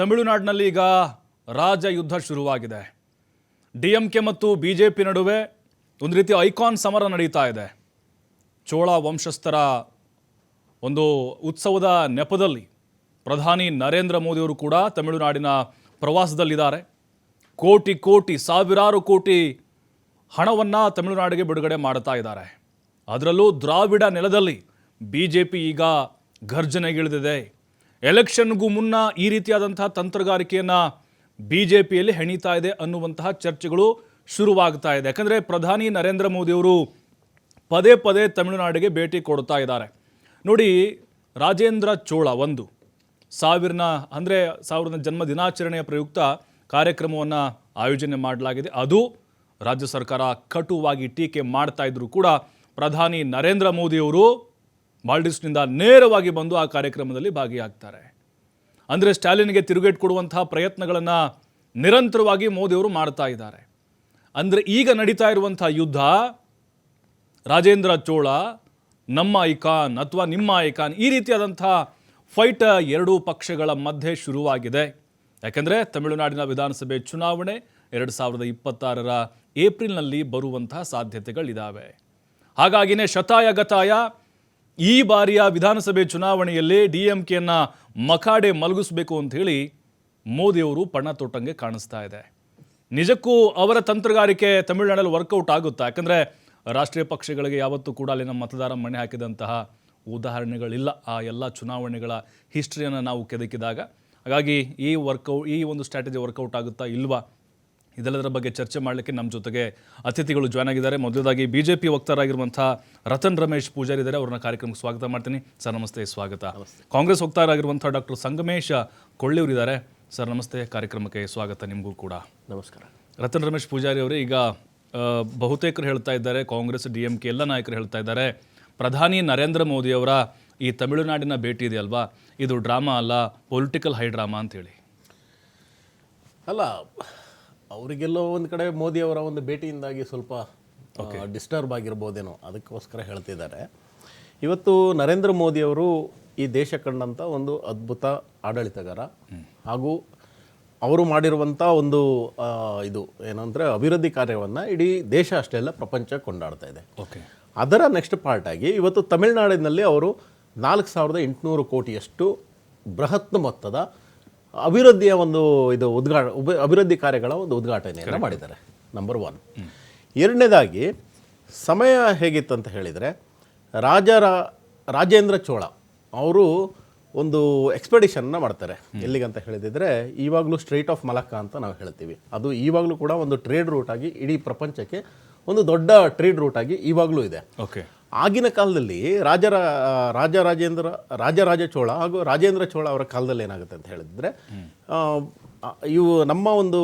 ತಮಿಳುನಾಡಿನಲ್ಲಿ ಈಗ ರಾಜ ಯುದ್ಧ ಶುರುವಾಗಿದೆ. ಡಿ ಎಂ ಕೆ ಮತ್ತು ಬಿ ಜೆ ಪಿ ನಡುವೆ ಒಂದು ರೀತಿ ಐಕಾನ್ ಸಮರ ನಡೀತಾ ಇದೆ. ಚೋಳ ವಂಶಸ್ಥರ ಒಂದು ಉತ್ಸವದ ನೆಪದಲ್ಲಿ ಪ್ರಧಾನಿ ನರೇಂದ್ರ ಮೋದಿಯವರು ಕೂಡ ತಮಿಳುನಾಡಿನ ಪ್ರವಾಸದಲ್ಲಿದ್ದಾರೆ. ಕೋಟಿ ಕೋಟಿ, ಸಾವಿರಾರು ಕೋಟಿ ಹಣವನ್ನು ತಮಿಳುನಾಡಿಗೆ ಬಿಡುಗಡೆ ಮಾಡ್ತಾ ಇದ್ದಾರೆ. ಅದರಲ್ಲೂ ದ್ರಾವಿಡ ನೆಲದಲ್ಲಿ ಬಿ ಜೆ ಪಿ ಈಗ ಘರ್ಜನೆಗಿಳಿದಿದೆ. ಎಲೆಕ್ಷನ್ಗೂ ಮುನ್ನ ಈ ರೀತಿಯಾದಂತಹ ತಂತ್ರಗಾರಿಕೆಯನ್ನು ಬಿ ಜೆ ಪಿಯಲ್ಲಿ ಹೆಣೀತಾ ಇದೆ ಅನ್ನುವಂತಹ ಚರ್ಚೆಗಳು ಶುರುವಾಗ್ತಾ ಇದೆ. ಯಾಕಂದರೆ ಪ್ರಧಾನಿ ನರೇಂದ್ರ ಮೋದಿಯವರು ಪದೇ ಪದೇ ತಮಿಳುನಾಡಿಗೆ ಭೇಟಿ ಕೊಡ್ತಾ ಇದ್ದಾರೆ. ನೋಡಿ, ರಾಜೇಂದ್ರ ಚೋಳ ಒಂದು ಸಾವಿರನ, ಅಂದರೆ ಸಾವಿರದ ಜನ್ಮ ದಿನಾಚರಣೆಯ ಪ್ರಯುಕ್ತ ಕಾರ್ಯಕ್ರಮವನ್ನು ಆಯೋಜನೆ ಮಾಡಲಾಗಿದೆ. ಅದು ರಾಜ್ಯ ಸರ್ಕಾರ ಕಟುವಾಗಿ ಟೀಕೆ ಮಾಡ್ತಾ ಇದ್ರು ಕೂಡ ಪ್ರಧಾನಿ ನರೇಂದ್ರ ಮೋದಿಯವರು ಮಾಲ್ಡೀವ್ಸ್ನಿಂದ ನೇರವಾಗಿ ಬಂದು ಆ ಕಾರ್ಯಕ್ರಮದಲ್ಲಿ ಭಾಗಿಯಾಗ್ತಾರೆ. ಅಂದರೆ ಸ್ಟಾಲಿನ್ಗೆ ತಿರುಗೇಟ್ ಕೊಡುವಂತಹ ಪ್ರಯತ್ನಗಳನ್ನು ನಿರಂತರವಾಗಿ ಮೋದಿಯವರು ಮಾಡ್ತಾ ಇದ್ದಾರೆ. ಅಂದರೆ ಈಗ ನಡೀತಾ ಇರುವಂಥ ಯುದ್ಧ, ರಾಜೇಂದ್ರ ಚೋಳ, ನಮ್ಮ ಐಕಾನ್ ಅಥವಾ ನಿಮ್ಮ ಐಕಾನ್ ಈ ರೀತಿಯಾದಂಥ ಫೈಟ್ ಎರಡೂ ಪಕ್ಷಗಳ ಮಧ್ಯೆ ಶುರುವಾಗಿದೆ. ಯಾಕೆಂದರೆ ತಮಿಳುನಾಡಿನ ವಿಧಾನಸಭೆ ಚುನಾವಣೆ ಎರಡು ಸಾವಿರದ ಇಪ್ಪತ್ತಾರರ ಏಪ್ರಿಲ್ನಲ್ಲಿ ಬರುವಂತಹ ಸಾಧ್ಯತೆಗಳಿದ್ದಾವೆ ಹಾಗಾಗಿನೇ ಶತಾಯ ಗತಾಯ ಈ ಬಾರಿಯ ವಿಧಾನಸಭೆ ಚುನಾವಣೆಯಲ್ಲಿ ಡಿ ಎಂ ಕೆಯನ್ನು ಮಖಾಡೆ ಮಲಗಿಸಬೇಕು ಅಂತ ಹೇಳಿ ಮೋದಿಯವರು ಪಣ ತೊಟ್ಟಂಗೆ ಕಾಣಿಸ್ತಾ ಇದೆ. ನಿಜಕ್ಕೂ ಅವರ ತಂತ್ರಗಾರಿಕೆ ತಮಿಳುನಾಡಲ್ಲಿ ವರ್ಕೌಟ್ ಆಗುತ್ತಾ? ಯಾಕಂದರೆ ರಾಷ್ಟ್ರೀಯ ಪಕ್ಷಗಳಿಗೆ ಯಾವತ್ತೂ ಕೂಡ ಅಲ್ಲಿನ ಮತದಾರ ಮಣೆ ಹಾಕಿದಂತಹ ಉದಾಹರಣೆಗಳಿಲ್ಲ. ಆ ಎಲ್ಲ ಚುನಾವಣೆಗಳ ಹಿಸ್ಟ್ರಿಯನ್ನು ನಾವು ಕೆದಕಿದಾಗ. ಹಾಗಾಗಿ ಈ ವರ್ಕೌ ಈ ಒಂದು ಸ್ಟ್ರಾಟಜಿ ವರ್ಕೌಟ್ ಆಗುತ್ತಾ ಇಲ್ವಾ? ಇದೆಲ್ಲದರ ಬಗ್ಗೆ ಚರ್ಚೆ ಮಾಡಲಿಕ್ಕೆ ನಮ್ಮ ಜೊತೆಗೆ ಅತಿಥಿಗಳು ಜಾಯ್ನ್ ಆಗಿದ್ದಾರೆ. ಮೊದಲದಾಗಿ ಬಿ ಜೆ ಪಿ ವಕ್ತಾರಾಗಿರುವಂಥ ರತನ್ ರಮೇಶ್ ಪೂಜಾರಿ ಇದ್ದಾರೆ. ಅವ್ರನ್ನ ಕಾರ್ಯಕ್ರಮಕ್ಕೆ ಸ್ವಾಗತ ಮಾಡ್ತೀನಿ. ಸರ್ ನಮಸ್ತೆ ಸ್ವಾಗತ. ಕಾಂಗ್ರೆಸ್ ವಕ್ತಾರಾಗಿರುವಂಥ ಡಾಕ್ಟರ್ ಸಂಗಮೇಶ್ ಕೊಳ್ಳಿಯವರಿದ್ದಾರೆ ಸರ್ ನಮಸ್ತೆ. ಕಾರ್ಯಕ್ರಮಕ್ಕೆ ಸ್ವಾಗತ ನಿಮಗೂ ಕೂಡ. ನಮಸ್ಕಾರ. ರತನ್ ರಮೇಶ್ ಪೂಜಾರಿ ಅವರು ಈಗ ಬಹುತೇಕರು ಹೇಳ್ತಾ ಇದ್ದಾರೆ. ಕಾಂಗ್ರೆಸ್ ಡಿ ಎಂ ಕೆ ಎಲ್ಲ ನಾಯಕರು ಹೇಳ್ತಾ ಇದ್ದಾರೆ. ಪ್ರಧಾನಿ ನರೇಂದ್ರ ಮೋದಿಯವರ ಈ ತಮಿಳುನಾಡಿನ ಭೇಟಿ ಇದೆಯಲ್ವಾ ಇದು ಡ್ರಾಮಾ ಅಲ್ಲ ಪೊಲಿಟಿಕಲ್ ಹೈ ಡ್ರಾಮಾ ಅಂತೇಳಿ ಅಲ್ಲ ಅವರಿಗೆಲ್ಲೋ ಒಂದು ಕಡೆ ಮೋದಿ ಅವರ ಒಂದು ಭೇಟಿಯಿಂದಾಗಿ ಸ್ವಲ್ಪ ಡಿಸ್ಟರ್ಬ್ ಆಗಿರ್ಬೋದೇನೋ ಅದಕ್ಕೋಸ್ಕರ ಹೇಳ್ತಿದ್ದಾರೆ. ಇವತ್ತು ನರೇಂದ್ರ ಮೋದಿ ಅವರು ಈ ದೇಶ ಕಂಡಂಥ ಒಂದು ಅದ್ಭುತ ಆಡಳಿತಗಾರ. ಹಾಗೂ ಅವರು ಮಾಡಿರುವಂಥ ಒಂದು ಇದು ಏನಂದರೆ ಅಭಿವೃದ್ಧಿ ಕಾರ್ಯವನ್ನು ಇಡೀ ದೇಶ ಅಷ್ಟೇ ಅಲ್ಲ ಪ್ರಪಂಚ ಕೊಂಡಾಡ್ತಾ ಇದೆ. ಓಕೆ ಅದರ ನೆಕ್ಸ್ಟ್ ಪಾರ್ಟ್ ಆಗಿ ಇವತ್ತು ತಮಿಳುನಾಡಿನಲ್ಲಿ ಅವರು ನಾಲ್ಕು ಸಾವಿರದ ಎಂಟುನೂರು ಕೋಟಿಯಷ್ಟು ಬೃಹತ್ ಮೊತ್ತದ ಅಭಿವೃದ್ಧಿಯ ಒಂದು ಇದು ಉದ್ಘಾಟ ಅಭಿವೃದ್ಧಿ ಕಾರ್ಯಗಳ ಒಂದು ಉದ್ಘಾಟನೆಯನ್ನು ಮಾಡಿದ್ದಾರೆ ನಂಬರ್ ಒನ್ ಎರಡನೇದಾಗಿ ಸಮಯ ಹೇಗಿತ್ತು ಅಂತ ಹೇಳಿದರೆ ರಾಜ ರಾಜೇಂದ್ರ ಚೋಳ ಅವರು ಒಂದು ಎಕ್ಸ್ಪೆಡಿಷನ್ನ ಮಾಡ್ತಾರೆ. ಎಲ್ಲಿಗಂತ ಹೇಳಿದಿದ್ರೆ ಇವಾಗಲೂ ಸ್ಟ್ರೈಟ್ ಆಫ್ ಮಲಕ್ಕ ಅಂತ ನಾವು ಹೇಳ್ತೀವಿ. ಅದು ಇವಾಗಲೂ ಕೂಡ ಒಂದು ಟ್ರೇಡ್ ರೂಟ್ ಆಗಿ ಇಡೀ ಪ್ರಪಂಚಕ್ಕೆ ಒಂದು ದೊಡ್ಡ ಟ್ರೇಡ್ ರೂಟ್ ಆಗಿ ಇವಾಗಲೂ ಇದೆ. ಓಕೆ ಆಗಿನ ಕಾಲದಲ್ಲಿ ರಾಜರ ರಾಜರಾಜೇಂದ್ರ ರಾಜರಾಜ ಚೋಳ ಹಾಗೂ ರಾಜೇಂದ್ರ ಚೋಳ ಅವರ ಕಾಲದಲ್ಲಿ ಏನಾಗುತ್ತೆ ಅಂತ ಹೇಳಿದ್ರೆ ಇವು ನಮ್ಮ ಒಂದು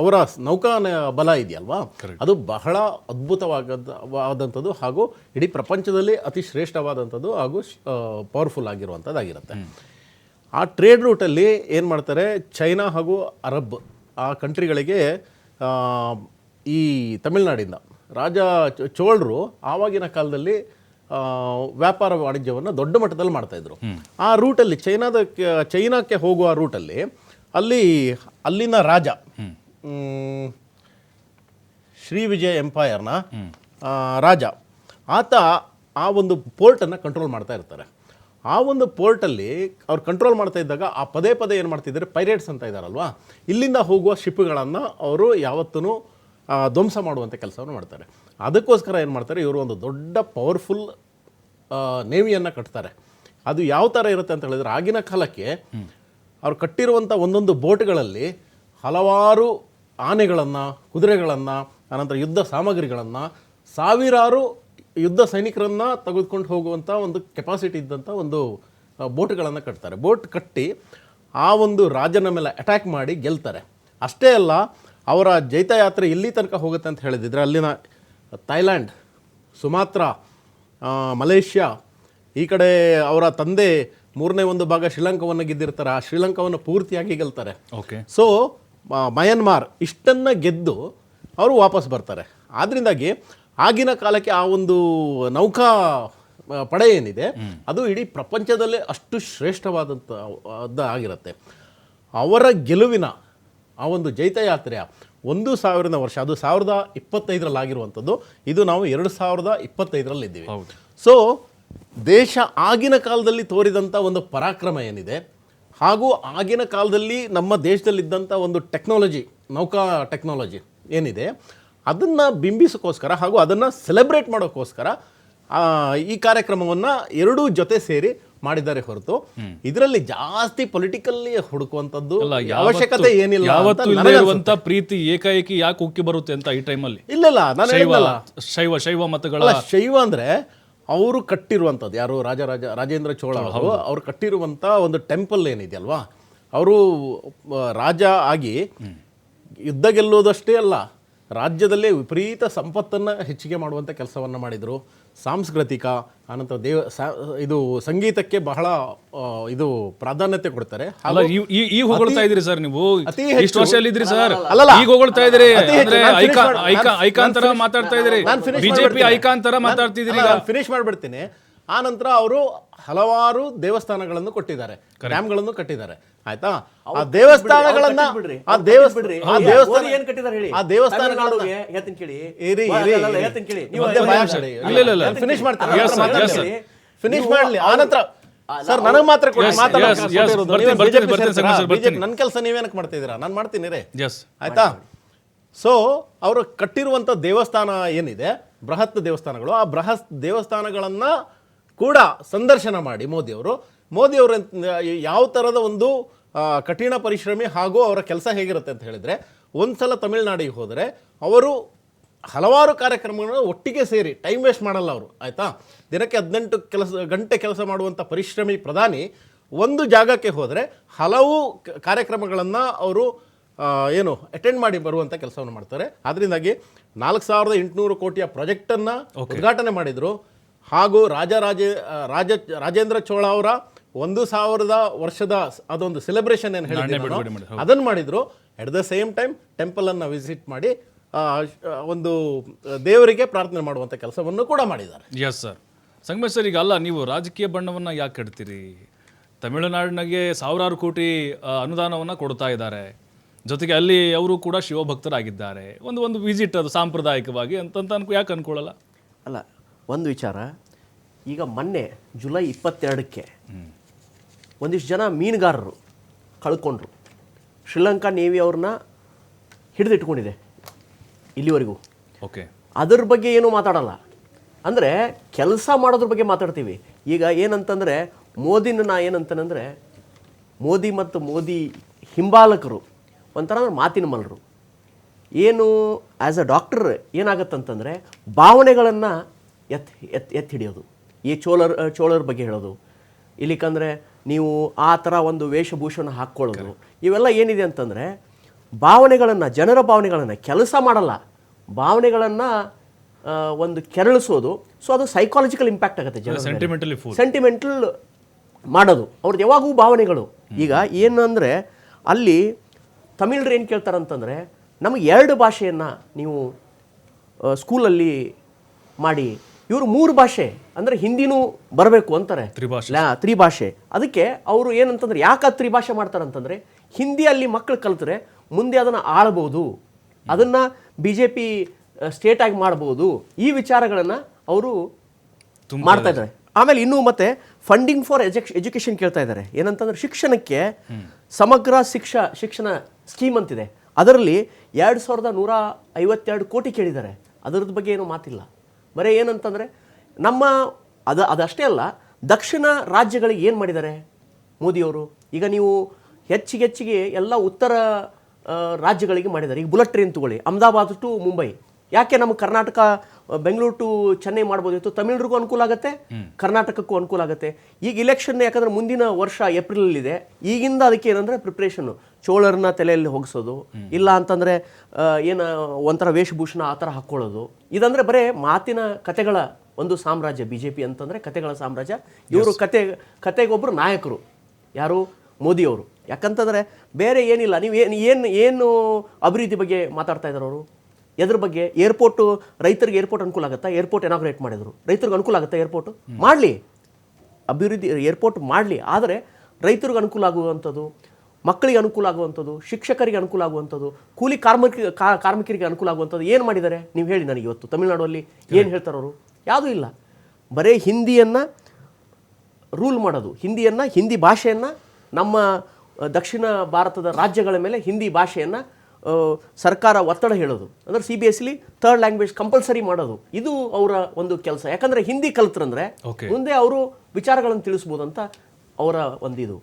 ಅವರ ನೌಕಾನ ಬಲ ಇದೆಯಲ್ವಾ? ಅದು ಬಹಳ ಅದ್ಭುತವಾದಂಥದ್ದು ಹಾಗೂ ಇಡೀ ಪ್ರಪಂಚದಲ್ಲಿ ಅತಿ ಶ್ರೇಷ್ಠವಾದಂಥದ್ದು ಹಾಗೂ ಪವರ್ಫುಲ್ ಆಗಿರುವಂಥದ್ದಾಗಿರುತ್ತೆ. ಆ ಟ್ರೇಡ್ ರೂಟಲ್ಲಿ ಏನು ಮಾಡ್ತಾರೆ? ಚೈನಾ ಹಾಗೂ ಅರಬ್ ಆ ಕಂಟ್ರಿಗಳಿಗೆ ಈ ತಮಿಳುನಾಡಿಂದ ರಾಜ ಚೋಳರು ಆವಾಗಿನ ಕಾಲದಲ್ಲಿ ವ್ಯಾಪಾರ ವಾಣಿಜ್ಯವನ್ನು ದೊಡ್ಡ ಮಟ್ಟದಲ್ಲಿ ಮಾಡ್ತಾಯಿದ್ರು ಆ ರೂಟಲ್ಲಿ ಚೈನಾದ ಚೈನಾಕ್ಕೆ ಹೋಗುವ ರೂಟಲ್ಲಿ ಅಲ್ಲಿ ಅಲ್ಲಿನ ರಾಜ ಶ್ರೀ ವಿಜಯ ಎಂಪೈರ್ನ ರಾಜ ಆತ ಆ ಒಂದು ಪೋರ್ಟನ್ನು ಕಂಟ್ರೋಲ್ ಮಾಡ್ತಾ ಇರ್ತಾರೆ. ಆ ಒಂದು ಪೋರ್ಟಲ್ಲಿ ಅವ್ರು ಕಂಟ್ರೋಲ್ ಮಾಡ್ತಾ ಇದ್ದಾಗ ಆ ಪದೇ ಪದೇ ಏನು ಮಾಡ್ತಿದ್ದಾರೆ ಪೈರೇಟ್ಸ್ ಅಂತ ಇದ್ದಾರಲ್ವಾ ಇಲ್ಲಿಂದ ಹೋಗುವ ಶಿಪ್ಗಳನ್ನು ಅವರು ಯಾವತ್ತೂ ಧ್ವಂಸ ಮಾಡುವಂಥ ಕೆಲಸವನ್ನು ಮಾಡ್ತಾರೆ. ಅದಕ್ಕೋಸ್ಕರ ಏನು ಮಾಡ್ತಾರೆ, ಇವರು ಒಂದು ದೊಡ್ಡ ಪವರ್ಫುಲ್ ನೇವಿಯನ್ನು ಕಟ್ತಾರೆ. ಅದು ಯಾವ ಥರ ಇರುತ್ತೆ ಅಂತ ಹೇಳಿದ್ರೆ, ಆಗಿನ ಕಾಲಕ್ಕೆ ಅವ್ರು ಕಟ್ಟಿರುವಂಥ ಒಂದೊಂದು ಬೋಟ್ಗಳಲ್ಲಿ ಹಲವಾರು ಆನೆಗಳನ್ನು, ಕುದುರೆಗಳನ್ನು, ಆನಂತರ ಯುದ್ಧ ಸಾಮಗ್ರಿಗಳನ್ನು, ಸಾವಿರಾರು ಯುದ್ಧ ಸೈನಿಕರನ್ನು ತೆಗೆದುಕೊಂಡು ಹೋಗುವಂಥ ಒಂದು ಕೆಪಾಸಿಟಿ ಇದ್ದಂಥ ಒಂದು ಬೋಟ್ಗಳನ್ನು ಕಟ್ತಾರೆ. ಬೋಟ್ ಕಟ್ಟಿ ಆ ಒಂದು ರಾಜನ ಮೇಲೆ ಅಟ್ಯಾಕ್ ಮಾಡಿ ಗೆಲ್ತಾರೆ. ಅಷ್ಟೇ ಅಲ್ಲ ಅವರ ಜೈತಯಾತ್ರೆ ಇಲ್ಲಿ ತನಕ ಹೋಗುತ್ತೆ ಅಂತ ಹೇಳಿದಿದ್ರೆ ಅಲ್ಲಿನ ಥೈಲ್ಯಾಂಡ್ ಸುಮಾತ್ರ ಮಲೇಷ್ಯಾ ಈ ಕಡೆ ಅವರ ತಂದೆ ಮೂರನೇ ಒಂದು ಭಾಗ ಶ್ರೀಲಂಕಾವನ್ನು ಗೆದ್ದಿರ್ತಾರೆ. ಆ ಶ್ರೀಲಂಕಾವನ್ನು ಪೂರ್ತಿಯಾಗಿ ಗೆಲ್ತಾರೆ. ಓಕೆ ಸೊ ಮಯನ್ಮಾರ್ ಇಷ್ಟನ್ನು ಗೆದ್ದು ಅವರು ವಾಪಸ್ ಬರ್ತಾರೆ. ಆದ್ರಿಂದಾಗಿ ಆಗಿನ ಕಾಲಕ್ಕೆ ಆ ಒಂದು ನೌಕಾ ಪಡೆ ಏನಿದೆ ಅದು ಇಡೀ ಪ್ರಪಂಚದಲ್ಲೇ ಅಷ್ಟು ಶ್ರೇಷ್ಠವಾದಂಥ ಆಗಿರುತ್ತೆ ಅವರ ಗೆಲುವಿನ ಆ ಒಂದು ಜೈತಯಾತ್ರೆಯ ಒಂದು ಸಾವಿರದ ವರ್ಷ ಅದು ಸಾವಿರದ ಇಪ್ಪತ್ತೈದರಲ್ಲಿ ಆಗಿರುವಂಥದ್ದು ಇದು ನಾವು ಎರಡು ಸಾವಿರದ ಇಪ್ಪತ್ತೈದರಲ್ಲಿ ಇದ್ದೀವಿ ಸೊ ದೇಶ ಆಗಿನ ಕಾಲದಲ್ಲಿ ತೋರಿದಂಥ ಒಂದು ಪರಾಕ್ರಮ ಏನಿದೆ ಹಾಗೂ ಆಗಿನ ಕಾಲದಲ್ಲಿ ನಮ್ಮ ದೇಶದಲ್ಲಿದ್ದಂಥ ಒಂದು ಟೆಕ್ನಾಲಜಿ ನೌಕಾ ಟೆಕ್ನಾಲಜಿ ಏನಿದೆ ಅದನ್ನು ಬಿಂಬಿಸೋಕ್ಕೋಸ್ಕರ ಹಾಗೂ ಅದನ್ನು ಸೆಲೆಬ್ರೇಟ್ ಮಾಡೋಕ್ಕೋಸ್ಕರ ಈ ಕಾರ್ಯಕ್ರಮವನ್ನು ಎರಡೂ ಜೊತೆ ಸೇರಿ ಮಾಡಿದ್ದಾರೆ ಹೊರತು ಇದರಲ್ಲಿ ಜಾಸ್ತಿ ಪೊಲಿಟಿಕಲ್ಲಿ ಹುಡುಕುವಂತದ್ದು ಅವಶ್ಯಕತೆ ಏನಿಲ್ಲ ಯಾವತ್ತು ಇರುವಂತ ಪ್ರೀತಿ ಏಕಾಏಕಿ ಯಾಕೆ ಉಕ್ಕಿ ಬರುತ್ತೆ ಅಂತ ಈ ಟೈಮಲ್ಲಿ ಇಲ್ಲ ನಾನು ಶೈವ ಶೈವ ಮತಗಳ ಶೈವ ಅಂದ್ರೆ ಅವರು ಕಟ್ಟಿರುವಂಥದ್ದು ಯಾರು ರಾಜರಾಜ ರಾಜೇಂದ್ರ ಚೋಳ ಅವರು ಅವ್ರು ಕಟ್ಟಿರುವಂಥ ಒಂದು ಟೆಂಪಲ್ ಏನಿದೆಯಲ್ವಾ? ಅವರು ರಾಜ ಆಗಿ ಯುದ್ಧ ಗೆಲ್ಲುವುದಷ್ಟೇ ಅಲ್ಲ ರಾಜ್ಯದಲ್ಲೇ ವಿಪರೀತ ಸಂಪತ್ತನ್ನು ಹೆಚ್ಚಿಗೆ ಮಾಡುವಂಥ ಕೆಲಸವನ್ನು ಮಾಡಿದರು. ಸಾಂಸ್ಕೃತಿಕ ಅನಂತರ ದೇವ ಇದು ಸಂಗೀತಕ್ಕೆ ಬಹಳ ಇದು ಪ್ರಾಧಾನ್ಯತೆ ಕೊಡ್ತಾರೆ. ಈಗ ಹೊಗಳ್ತಾ ಇದ್ರಿ ಸರ್ ನೀವು. ಇಷ್ಟು ವರ್ಷ ಇದ್ರಿ ಸರ್? ಅಲ್ಲ ಈಗ ಹೊಗಳ್ತಾ ಇದ್ರಿ ಐಕಾನ್ ತರ ಮಾತಾಡ್ತಾ ಇದ್ರಿ ಬಿಜೆಪಿ. ಐಕಾನ್ ತರ ಮಾತಾಡ್ತಿದ್ರಿ ಫಿನಿಶ್ ಮಾಡ್ಬಿಡ್ತೀನಿ. ಆ ನಂತರ ಅವರು ಹಲವಾರು ದೇವಸ್ಥಾನಗಳನ್ನು ಕೊಟ್ಟಿದ್ದಾರೆ ಡ್ಯಾಮ್ಗಳನ್ನು ಕಟ್ಟಿದ್ದಾರೆ. ಆಯ್ತಾ? ಆ ದೇವಸ್ಥಾನಗಳನ್ನ ಬಿಡ್ರಿ, ಆ ದೇವಸ್ ದೇವಸ್ಥಾನ ಬಿಡ್ರಿ. ಆ ದೇವಸ್ಥಾನ ಏನ್ ಕಟ್ಟಿದ್ದಾರೆ ಹೇಳಿ? ಆ ದೇವಸ್ಥಾನಗಳು ಹೇಳ್ತೀನಿ ಕೇಳಿ. ಇರಿ, ಇರಿ, ಅಲ್ಲ, ಅಲ್ಲ, ಇರಿ. ಹೇಳ್ತೀನಿ ಕೇಳಿ. ನೀವು ಮಧ್ಯ ಹೇಳ್ತೀನಿ ಇಲ್ಲ, ಇಲ್ಲ, ಇಲ್ಲ. ಫಿನಿಶ್. ಮಾಡ್ತೀನಿ. ಫಿನಿಶ್ ಮಾಡ್ಲಿ. ಅವ್ರು- ಆನಂತರ ಸರ್ ನನಗೆ ಮಾತ್ರ ಕೊಡಿ. BJP ನನ್ನ ಕೆಲಸ ನೀವೇನಕ್ಕೆ ಮಾಡ್ತಿದ್ದೀರಾ? ನಾನು ಮಾಡ್ತೀನಿ ರೀ ಆಯ್ತಾ? ಸೊ ಅವರು ಕಟ್ಟಿರುವಂತ ದೇವಸ್ಥಾನ ಏನಿದೆ? ಬೃಹತ್ ದೇವಸ್ಥಾನಗಳು. ಆ ಬೃಹತ್ ದೇವಸ್ಥಾನಗಳನ್ನು ಕೂಡ ಸಂದರ್ಶನ ಮಾಡಿ ಮೋದಿಯವರು. ಮೋದಿಯವರ ಯಾವ ಥರದ ಒಂದು ಕಠಿಣ ಪರಿಶ್ರಮಿ ಹಾಗೂ ಅವರ ಕೆಲಸ ಹೇಗಿರುತ್ತೆ ಅಂತ ಹೇಳಿದರೆ ಒಂದು ಸಲ ತಮಿಳುನಾಡಿಗೆ ಹೋದರೆ ಅವರು ಹಲವಾರು ಕಾರ್ಯಕ್ರಮಗಳನ್ನು ಒಟ್ಟಿಗೆ ಸೇರಿ ಟೈಮ್ ವೇಸ್ಟ್ ಮಾಡಲ್ಲ ಅವರು ಆಯಿತಾ? ದಿನಕ್ಕೆ ಹದಿನೆಂಟು ಕೆಲಸ ಗಂಟೆ ಕೆಲಸ ಮಾಡುವಂಥ ಪರಿಶ್ರಮಿ ಪ್ರಧಾನಿ ಒಂದು ಜಾಗಕ್ಕೆ ಹೋದರೆ ಹಲವು ಕಾರ್ಯಕ್ರಮಗಳನ್ನು ಅವರು ಏನು ಅಟೆಂಡ್ ಮಾಡಿ ಬರುವಂಥ ಕೆಲಸವನ್ನು ಮಾಡ್ತಾರೆ. ಅದರಿಂದಾಗಿ ನಾಲ್ಕು ಸಾವಿರದ ಎಂಟುನೂರು ಕೋಟಿಯ ಪ್ರಾಜೆಕ್ಟನ್ನು ಉದ್ಘಾಟನೆ ಮಾಡಿದರು. ಹಾಗೂ ರಾಜರಾಜ ರಾಜ ರಾಜೇಂದ್ರ ಚೋಳ ಅವರ ಒಂದು ಸಾವಿರದ ವರ್ಷದ ಅದೊಂದು ಸೆಲೆಬ್ರೇಷನ್ ಏನು ಹೇಳಿದ್ರು ಅದನ್ನು ಮಾಡಿದ್ರು ಎಟ್ ದ ಸೇಮ್ ಟೈಮ್ ಟೆಂಪಲನ್ನು ವಿಸಿಟ್ ಮಾಡಿ ಒಂದು ದೇವರಿಗೆ ಪ್ರಾರ್ಥನೆ ಮಾಡುವಂಥ ಕೆಲಸವನ್ನು ಕೂಡ ಮಾಡಿದ್ದಾರೆ. ಎಸ್ ಸರ್ ಸಂಗಮೇಶ್ ಸರ್ ಈಗ ಅಲ್ಲ ನೀವು ರಾಜಕೀಯ ಬಣ್ಣವನ್ನು ಯಾಕೆ ಕಟ್ತೀರಿ ತಮಿಳುನಾಡಿನಾಗೆ ಸಾವಿರಾರು ಕೋಟಿ ಅನುದಾನವನ್ನು ಅನುದಾನವನ್ನ ಕೊಡ್ತಾ ಇದ್ದಾರೆ. ಜೊತೆಗೆ ಅಲ್ಲಿ ಅವರು ಕೂಡ ಶಿವಭಕ್ತರಾಗಿದ್ದಾರೆ. ಒಂದು ಒಂದು ವಿಸಿಟ್ ಅದು ಸಾಂಪ್ರದಾಯಿಕವಾಗಿ ಅಂತಂತ ಅನ್ಕೋ ಯಾಕೆ ಅನ್ಕೊಳ್ಳಲ್ಲ ಅಲ್ಲ ಒಂದು ವಿಚಾರ ಈಗ ಮೊನ್ನೆ ಜುಲೈ ಇಪ್ಪತ್ತೆರಡಕ್ಕೆ ಒಂದಿಷ್ಟು ಜನ ಮೀನುಗಾರರು ಕಳ್ಕೊಂಡ್ರು. ಶ್ರೀಲಂಕಾ ನೇವಿ ಅವ್ರನ್ನ ಹಿಡಿದಿಟ್ಕೊಂಡಿದೆ ಇಲ್ಲಿವರೆಗೂ. ಓಕೆ. ಅದ್ರ ಬಗ್ಗೆ ಏನೂ ಮಾತಾಡಲ್ಲ. ಅಂದರೆ ಕೆಲಸ ಮಾಡೋದ್ರ ಬಗ್ಗೆ ಮಾತಾಡ್ತೀವಿ. ಈಗ ಏನಂತಂದರೆ ಮೋದಿನ ನಾ ಏನಂತಂದರೆ ಮೋದಿ ಮತ್ತು ಮೋದಿ ಹಿಂಬಾಲಕರು ಒಂಥರ ಅಂದ್ರೆ ಮಾತಿನ ಮಲ್ಲರು ಏನು ಆ್ಯಸ್ ಅ ಡಾಕ್ಟರ್ ಏನಾಗತ್ತಂತಂದರೆ ಭಾವನೆಗಳನ್ನು ಎತ್ ಎತ್ ಎತ್ತಿ ಹಿಡಿಯೋದು. ಈ ಚೋಳರ್ ಚೋಳರ ಬಗ್ಗೆ ಹೇಳೋದು. ಇಲ್ಲಿಕಂದರೆ ನೀವು ಆ ಥರ ಒಂದು ವೇಷಭೂಷಣ ಹಾಕ್ಕೊಳ್ಳೋದು. ಇವೆಲ್ಲ ಏನಿದೆ ಅಂತಂದರೆ ಭಾವನೆಗಳನ್ನು ಜನರ ಭಾವನೆಗಳನ್ನು ಕೆಲಸ ಮಾಡಲ್ಲ. ಭಾವನೆಗಳನ್ನು ಒಂದು ಕೆರಳಿಸೋದು. ಸೊ ಅದು ಸೈಕಾಲಜಿಕಲ್ ಇಂಪ್ಯಾಕ್ಟ್ ಆಗುತ್ತೆ ಜನ ಸೆಂಟಿಮೆಂಟಲ್ ಮಾಡೋದು. ಅವ್ರದ್ದು ಯಾವಾಗೂ ಭಾವನೆಗಳು. ಈಗ ಏನಂದರೆ ಅಲ್ಲಿ ತಮಿಳರು ಏನು ಕೇಳ್ತಾರಂತಂದರೆ ನಮಗೆ ಎರಡು ಭಾಷೆಯನ್ನು ನೀವು ಸ್ಕೂಲಲ್ಲಿ ಮಾಡಿ ಇವರು ಮೂರು ಭಾಷೆ ಅಂದರೆ ಹಿಂದಿನೂ ಬರಬೇಕು ಅಂತಾರೆ. ತ್ರಿಭಾಷೆ. ತ್ರಿಭಾಷೆ. ಅದಕ್ಕೆ ಅವರು ಏನಂತಂದ್ರೆ ಯಾಕೆ ತ್ರಿಭಾಷೆ ಮಾಡ್ತಾರೆ ಅಂತಂದರೆ ಹಿಂದಿ ಅಲ್ಲಿ ಮಕ್ಕಳು ಕಲಿತ್ರೆ ಮುಂದೆ ಅದನ್ನು ಆಳ್ಬೋದು. ಅದನ್ನು ಬಿ ಜೆ ಪಿ ಸ್ಟೇಟ್ ಆಗಿ ಮಾಡ್ಬೋದು. ಈ ವಿಚಾರಗಳನ್ನು ಅವರು ಮಾಡ್ತಾ ಇದ್ದಾರೆ. ಆಮೇಲೆ ಇನ್ನೂ ಮತ್ತೆ ಫಂಡಿಂಗ್ ಫಾರ್ ಎಜುಕೇಶನ್ ಕೇಳ್ತಾ ಇದ್ದಾರೆ. ಏನಂತಂದ್ರೆ ಶಿಕ್ಷಣಕ್ಕೆ ಸಮಗ್ರ ಶಿಕ್ಷ ಶಿಕ್ಷಣ ಸ್ಕೀಮ್ ಅಂತಿದೆ. ಅದರಲ್ಲಿ ಎರಡು ಸಾವಿರದ ನೂರ ಐವತ್ತೆರಡು ಕೋಟಿ ಕೇಳಿದ್ದಾರೆ. ಅದರದ ಬಗ್ಗೆ ಏನು ಮಾತಿಲ್ಲ. ಬರೀ ಏನಂತಂದರೆ ನಮ್ಮ ಅದು ಅದಷ್ಟೇ ಅಲ್ಲ ದಕ್ಷಿಣ ರಾಜ್ಯಗಳಿಗೆ ಏನು ಮಾಡಿದ್ದಾರೆ ಮೋದಿಯವರು? ಈಗ ನೀವು ಹೆಚ್ಚಿಗೆ ಹೆಚ್ಚಿಗೆ ಎಲ್ಲ ಉತ್ತರ ರಾಜ್ಯಗಳಿಗೆ ಮಾಡಿದ್ದಾರೆ. ಈಗ ಬುಲೆಟ್ ಟ್ರೈನ್ ತಗೊಳ್ಳಿ ಅಹಮದಾಬಾದ್ ಟು ಮುಂಬೈ. ಯಾಕೆ ನಮ್ಮ ಕರ್ನಾಟಕ ಬೆಂಗಳೂರು ಟು ಚೆನ್ನೈ ಮಾಡ್ಬೋದಿತ್ತು ತಮಿಳರಿಗೂ ಅನುಕೂಲ ಆಗುತ್ತೆ ಕರ್ನಾಟಕಕ್ಕೂ ಅನುಕೂಲ ಆಗುತ್ತೆ. ಈಗ ಇಲೆಕ್ಷನ್ ಯಾಕಂದ್ರೆ ಮುಂದಿನ ವರ್ಷ ಏಪ್ರಿಲ್ ಇದೆ ಈಗಿಂದ ಅದಕ್ಕೆ ಏನಂದ್ರೆ ಪ್ರಿಪ್ರೇಷನ್ ಚೋಳರನ್ನ ತಲೆಯಲ್ಲಿ ಹೋಗಿಸೋದು ಇಲ್ಲ ಅಂತಂದರೆ ಏನು ಒಂಥರ ವೇಷಭೂಷಣ ಆ ಥರ ಹಾಕ್ಕೊಳ್ಳೋದು. ಇದಂದ್ರೆ ಬರೇ ಮಾತಿನ ಕತೆಗಳ ಒಂದು ಸಾಮ್ರಾಜ್ಯ ಬಿ ಜೆ ಪಿ ಅಂತಂದ್ರೆ ಕತೆಗಳ ಸಾಮ್ರಾಜ್ಯ. ಇವರು ಕತೆ ಕತೆಗೊಬ್ಬರು ನಾಯಕರು. ಯಾರು? ಮೋದಿಯವರು. ಯಾಕಂತಂದರೆ ಬೇರೆ ಏನಿಲ್ಲ. ನೀವು ಏನು ಏನು ಏನು ಅಭಿವೃದ್ಧಿ ಬಗ್ಗೆ ಮಾತಾಡ್ತಾ ಇದ್ದಾರೆ ಅವರು? ಎದ್ರ ಬಗ್ಗೆ? ಏರ್ಪೋರ್ಟು ರೈತರಿಗೆ ಏರ್ಪೋರ್ಟ್ ಅನುಕೂಲ ಆಗುತ್ತಾ? ಏರ್ಪೋರ್ಟ್ ಎನಾಗ್ರೇಟ್ ಮಾಡಿದರು. ರೈತರಿಗೆ ಅನುಕೂಲ ಆಗುತ್ತಾ ಏರ್ಪೋರ್ಟ್? ಮಾಡಲಿ. ಅಭಿವೃದ್ಧಿ ಏರ್ಪೋರ್ಟ್ ಮಾಡಲಿ. ಆದರೆ ರೈತರಿಗೆ ಅನುಕೂಲ ಆಗುವಂಥದ್ದು ಮಕ್ಕಳಿಗೆ ಅನುಕೂಲ ಆಗುವಂಥದ್ದು ಶಿಕ್ಷಕರಿಗೆ ಅನುಕೂಲ ಆಗುವಂಥದ್ದು ಕೂಲಿ ಕಾರ್ಮಿಕ ಕಾರ್ಮಿಕರಿಗೆ ಅನುಕೂಲ ಆಗುವಂಥದ್ದು ಏನು ಮಾಡಿದ್ದಾರೆ? ನೀವು ಹೇಳಿ ನನಗೆ ಇವತ್ತು. ತಮಿಳುನಾಡಲ್ಲಿ ಏನು ಹೇಳ್ತಾರೆ ಅವರು? ಯಾವುದೂ ಇಲ್ಲ. ಬರೀ ಹಿಂದಿಯನ್ನು ರೂಲ್ ಮಾಡೋದು. ಹಿಂದಿಯನ್ನು ಹಿಂದಿ ಭಾಷೆಯನ್ನು ನಮ್ಮ ದಕ್ಷಿಣ ಭಾರತದ ರಾಜ್ಯಗಳ ಮೇಲೆ ಹಿಂದಿ ಭಾಷೆಯನ್ನು ಸರ್ಕಾರ ಒತ್ತಡ ಹೇಳೋದು. ಅಂದರೆ ಸಿ ಬಿ ಎಸ್ಲಿ ಥರ್ಡ್ ಲ್ಯಾಂಗ್ವೇಜ್ ಕಂಪಲ್ಸರಿ ಮಾಡೋದು. ಇದು ಅವರ ಒಂದು ಕೆಲಸ. ಯಾಕಂದರೆ ಹಿಂದಿ ಕಲಿತ್ರಂದ್ರೆ. ಮುಂದೆ ಅವರು ವಿಚಾರಗಳನ್ನು ತಿಳಿಸ್ಬೋದು ಅಂತ ಅವರ ಒಂದಿದು.